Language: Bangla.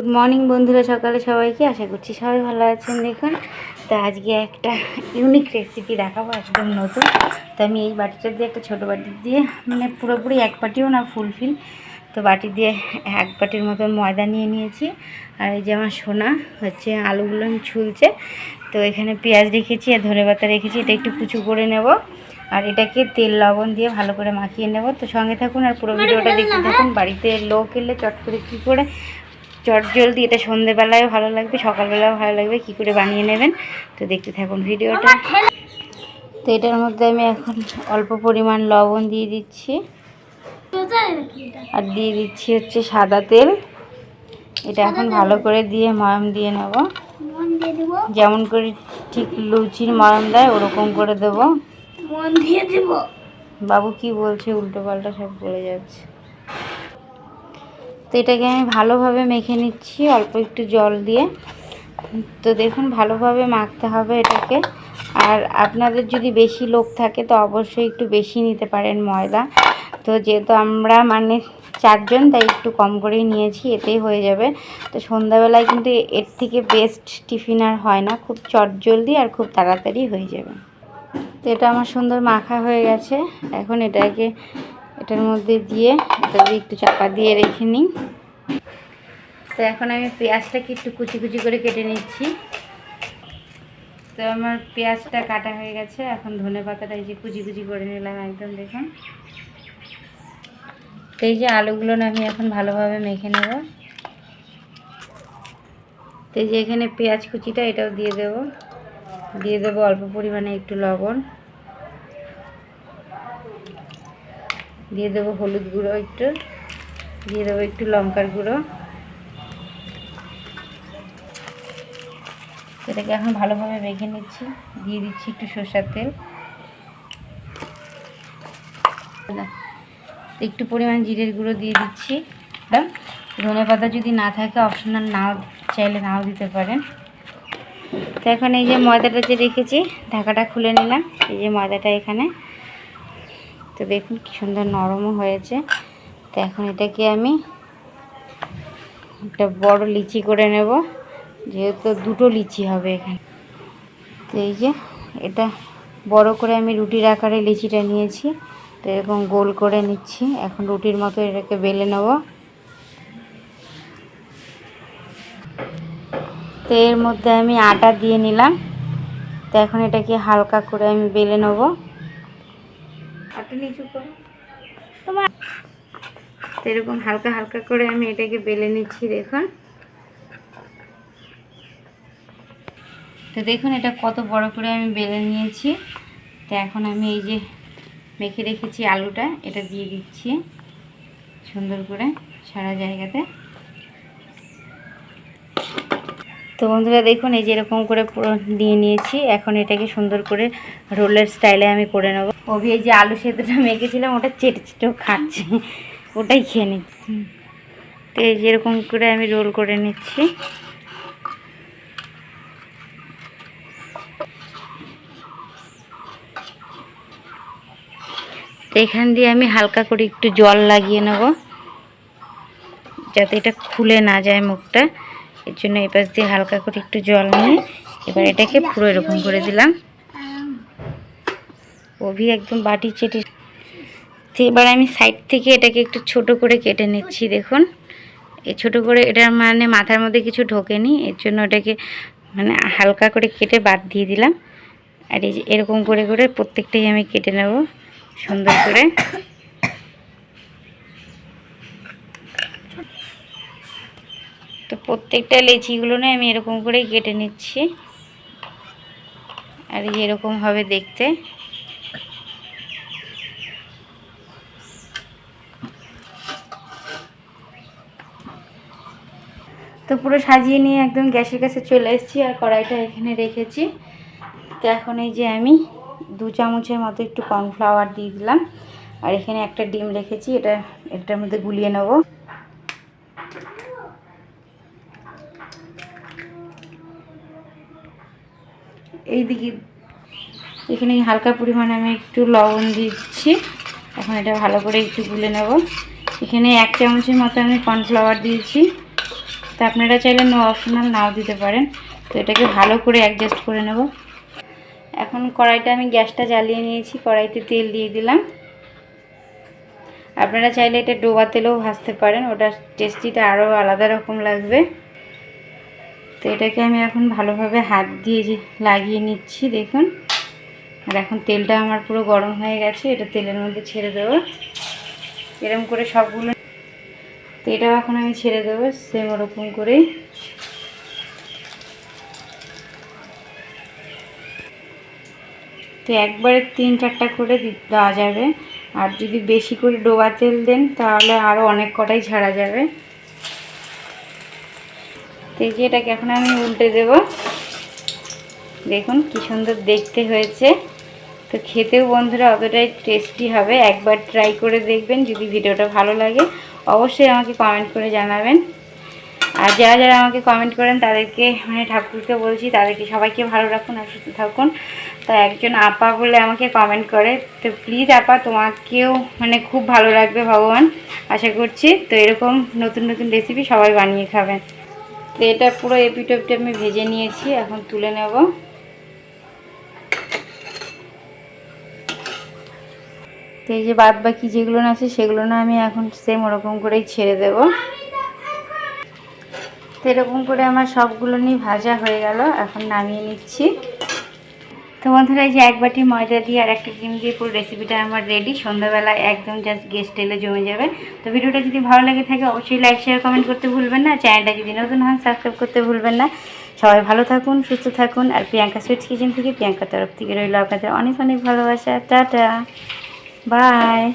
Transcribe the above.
গুড মর্নিং বন্ধুরা সকালে সবাইকে। আশা করছি সবাই ভালো আছেন। দেখুন তো আজকে একটা ইউনিক রেসিপি দেখাবো একদম নতুন। তো আমি এই বাটিটা দিয়ে একটা ছোটো বাটি দিয়ে মানে পুরোপুরি এক বাটিও না ফুলফিল তো বাটি দিয়ে এক বাটির মতন ময়দা নিয়ে নিয়েছি। আর এই যে আমার সোনা হচ্ছে আলুগুলো ছুলছে। তো এখানে পেঁয়াজ রেখেছি আর ধনে পাতা রেখেছি এটা একটু কুচু করে নেব। আর এটাকে তেল লবণ দিয়ে ভালো করে মাখিয়ে নেব। তো সঙ্গে থাকুন আর পুরো ভিডিওটা দেখতে থাকুন। বাড়িতে লোক এলে চট করে কী করে জলদি এটা সন্ধেবেলায় ভালো লাগবে সকালবেলাও ভালো লাগবে কি করে বানিয়ে নেবেন? তো দেখতে থাকুন ভিডিওটা। তো এটার মধ্যে আমি এখন অল্প পরিমাণ লবণ দিয়ে দিচ্ছি। আর দিয়ে দিচ্ছি হচ্ছে সাদা তেল। এটা এখন ভালো করে দিয়ে ময়াম দিয়ে নেব। যেমন করে ঠিক লুচির ময়াম দেয় ওরকম করে দেব। দিয়ে দিব। বাবু কি বলছে উল্টো পাল্টা সব বলে যাচ্ছে। তো এটাকে আমি ভালোভাবে মেখে নিচ্ছি, অল্প একটু জল দিয়ে। তো দেখুন, ভালোভাবে মাখতে হবে এটাকে। আর আপনাদের যদি বেশি লোক থাকে, তো অবশ্যই একটু বেশি নিতে পারেন ময়দা। তো যেহেতু আমরা মানে চারজন, তাই একটু কম করেই নিয়েছি, এতেই হয়ে যাবে। তো সন্ধ্যাবেলায় কিন্তু এর থেকে বেস্ট টিফিন আর হয় না, খুব চটজলদি আর খুব তাড়াতাড়ি হয়ে যাবে। তো এটা আমার সুন্দর মাখা হয়ে গেছে। এখন এটাকে এটার মধ্যে দিয়ে তবে একটু চাপা দিয়ে রেখে নিই। তো এখন আমি পেঁয়াজটাকে একটু কুচি কুচি করে কেটে নিচ্ছি। তো আমার পেঁয়াজটা কাটা হয়ে গেছে, এখন ধনে পাতাটা এই যে কুচি কুচি করে নিলাম একদম, দেখুন। তো এই যে আলুগুলো আমি এখন ভালোভাবে মেখে নেব। তো এই যে এখানে পেঁয়াজ কুচিটা এটাও দিয়ে দেব। দিয়ে দেবো অল্প পরিমাণে একটু লবণ। দিয়ে দেবো হলুদ গুঁড়ো একটু, দিয়ে দেবো একটু লঙ্কার গুঁড়ো। এটাকে এখন ভালোভাবে মেখে নিচ্ছি, দিয়ে দিচ্ছি একটু সর্ষার তেল। একটু পরিমাণ জিরের গুঁড়ো দিয়ে দিচ্ছি। ধনে পাতা যদি না থাকে, অপশনাল নাও, চাইলে নাও দিতে পারেন। তো এখন এই যে ময়দাটা যে রেখেছি, ঢাকাটা খুলে নিলাম। এই যে ময়দাটা এখানে। তো দেখুন কি সুন্দর নরমও হয়েছে। তো এখন এটাকে আমি একটা বড় লিচি করে নেব, যেহেতু দুটো লিচি হবে এখানে। তো এই যে এটা বড় করে আমি রুটির আকারে লিচিটা নিয়েছি, তো এরকম গোল করে নিচ্ছি। এখন রুটির মতো এটাকে বেলে নেব। তো এর মধ্যে আমি আটা দিয়ে নিলাম। তো এখন এটাকে হালকা করে আমি বেলে নেব। আটা নিচু করো। তোমার এরকম হালকা হালকা করে আমি এটাকে বেলে নিচ্ছি, দেখুন। তো দেখুন এটা কত বড় করে আমি বেলে নিয়েছি। তো এখন আমি এই যে মেখে রেখেছি আলুটা, এটা দিয়ে দিচ্ছি সুন্দর করে সারা জায়গাতে। তো বন্ধুরা, দেখুন এই যে এরকম করে পুরো দিয়ে নিয়েছি। এখন এটাকে সুন্দর করে রোলের স্টাইলে আমি করে নেব। এই যে আলু সেদ্ধটা মেখেছিলাম, ওটা চেটে চেটেও খাচ্ছে। ওটাই খেয়ে নিচ্ছি। তো এই যে এরকম করে আমি রোল করে নিচ্ছি। তো এখান দিয়ে আমি হালকা করে একটু জল লাগিয়ে নেব। যাতে এটা খুলে না যায় মুখটা। এর জন্য এপাশ দিয়ে হালকা করে একটু জল নিয়ে এবার এটাকে পুরো এরকম করে দিলাম। অভি একদম বাটি চেটে এবার আমি সাইড থেকে এটাকে একটু ছোট করে কেটে নিচ্ছি, দেখুন। এই ছোট করে এটা মানে মাথার মধ্যে কিছু ঢোকেনি, এর জন্য এটাকে মানে হালকা করে কেটে বাদ দিয়ে দিলাম। আর এই যে এরকম করে করে প্রত্যেকটাই আমি কেটে নেব সুন্দর করে। তো প্রত্যেকটা লেচিগুলো না আমি এরকম করেই কেটে নিচ্ছি। আর এরকম হবে দেখতে। তো পুরো সাজিয়ে নিয়ে একদম গ্যাসের কাছে চলে এসেছি আর কড়াইটা এখানে রেখেছি। তো এখন এই যে আমি দু চামচের মতো একটু কর্নফ্লাওয়ার দিয়ে দিলাম। আর এখানে একটা ডিম রেখেছি, এটা, এটার মধ্যে গুলিয়ে নেব। এইদিকে এখানে হালকা পরিমাণে আমি একটু লবণ দিচ্ছি। এখন এটা ভালো করে একটু গুলে নেব। এখানে এক চামচের মতো আমি কর্নফ্লাওয়ার দিয়েছি। তো আপনারা চাইলে নো অপশনাল নাও দিতে পারেন। তো এটাকে ভালো করে অ্যাডজাস্ট করে নেব। এখন কড়াইটা আমি গ্যাসটা জ্বালিয়ে নিয়েছি, কড়াইতে তেল দিয়ে দিলাম। আপনারা চাইলে এটা ডোবা তেলেও ভাজতে পারেন ওটার টেস্টিটা আরও আলাদা রকম লাগবে। তো এটাকে আমি এখন ভালোভাবে হাত দিয়ে লাগিয়ে নিচ্ছি, দেখুন। আর এখন তেলটা আমার পুরো গরম হয়ে গেছে, এটা তেলের মধ্যে ছেড়ে দেবো। এরকম করে সবগুলো তো এটাও এখন আমি ছেড়ে দেবো সেম ওরকম করেই তো একবারে তিন চারটা করে দেওয়া যাবে। আর যদি বেশি করে ডোবা তেল দেন, তাহলে আরও অনেক কটাই ছাড়া যাবে। তো যে এটাকে এখন আমি উল্টে দেব। দেখুন কি সুন্দর দেখতে হয়েছে। তো খেতেও বন্ধুরা অতটাই টেস্টি হবে। একবার ট্রাই করে দেখবেন যদি ভিডিওটা ভালো লাগে। অবশ্যই আমাকে কমেন্ট করে জানাবেন। আর যারা যারা আমাকে কমেন্ট করেন, তাদেরকে মানে ঠাকুরকে বলছি, তাদেরকে সবাইকে ভালো রাখুন আর সুস্থ থাকুন। তো একজন আপা বলে আমাকে কমেন্ট করে। তো প্লিজ আপা, তোমাকেও মানে খুব ভালো লাগবে ভগবান। আশা করছি। তো এরকম নতুন নতুন রেসিপি সবাই বানিয়ে খাবেন। তো এটা পুরো এপিটোপটা আমি ভেজে নিয়েছি। এখন তুলে নেব। তো এই যে বাদ বাকি যেগুলো আছে সেগুলো না আমি এখন সেম ওরকম করেই ছেড়ে দেবো। তো এরকম করে আমার সবগুলো নিয়ে ভাজা হয়ে গেল, এখন নামিয়ে নিচ্ছি। তো বন্ধুরা, এই যে এক বাটি ময়দা দিয়ে আর একটা ডিম দিয়ে পুরো রেসিপিটা আমার রেডি সন্ধ্যাবেলা একদম জাস্ট গেস্ট এলে জমে যাবে। তো ভিডিওটা যদি ভালো লাগে থাকে, অবশ্যই লাইক শেয়ার কমেন্ট করতে ভুলবেন না। চ্যানেলটা যদি নতুন হন সাবস্ক্রাইব করতে ভুলবেন না। সবাই ভালো থাকুন, সুস্থ থাকুন। আর প্রিয়াঙ্কা সুইটস কিচেন থেকে প্রিয়াঙ্কার তরফ থেকে রইল আপনাদের অনেক অনেক ভালোবাসা। টাটা! Bye.